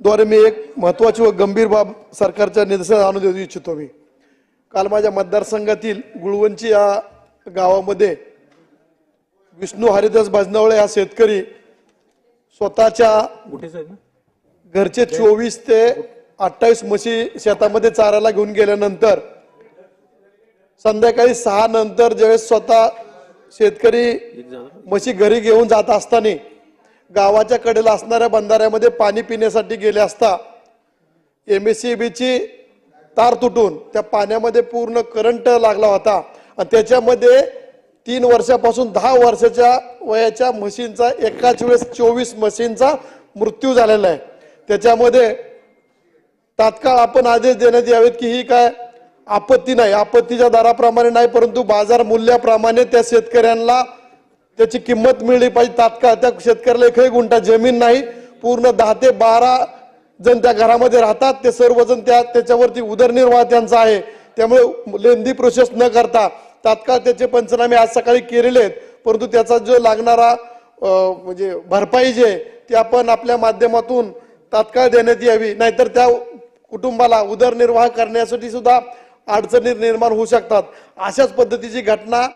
द्वारे मी एक महत्वाची व गंभीर बाब सरकारच्या निदर्शनास आणून देऊ इच्छितो मी. काल माझ्या मतदारसंघातील गुळवंची या गावामध्ये विष्णू हरिदास भजनावळे हा शेतकरी स्वतःच्या घरचे चोवीस ते अठ्ठावीस म्हशी शेतामध्ये चारायला घेऊन गेल्यानंतर संध्याकाळी सहा नंतर ज्यावेळेस स्वतः शेतकरी म्हशी घरी घेऊन जात असताना गावाच्या कडेला असणाऱ्या बंधाऱ्यामध्ये पाणी पिण्यासाठी गेले असता एम एस बीची तार तुटून त्या पाण्यामध्ये पूर्ण करंट लागला होता. आणि त्याच्यामध्ये तीन वर्षापासून दहा वर्षाच्या वयाच्या म्हशींचा एकाच वेळेस चोवीस म्हशींचा मृत्यू झालेला आहे. त्याच्यामध्ये तात्काळ आपण आदेश देण्यात यावेत की ही काय आपत्ती नाही. आपत्तीच्या दराप्रमाणे नाही परंतु बाजार मूल्याप्रमाणे त्या शेतकऱ्यांना त्याची किंमत मिळली पाहिजे तात्काळ. त्या शेतकऱ्याला एकही गुंठा जमीन नाही. पूर्ण दहा ते बारा जण त्या घरामध्ये राहतात. ते सर्वजण त्या त्याच्यावरती उदरनिर्वाह त्यांचा आहे. त्यामुळे लेंदी प्रोसेस न करता तात्काळ त्याचे पंचनामे आज सकाळी केलेले आहेत. परंतु त्याचा जो लागणारा म्हणजे भरपाई जी आहे ती आपण आपल्या माध्यमातून तात्काळ देण्यात यावी. नाहीतर त्या कुटुंबाला उदरनिर्वाह करण्यासाठी सुद्धा अडचणी निर्माण होऊ शकतात. अशाच पद्धतीची घटना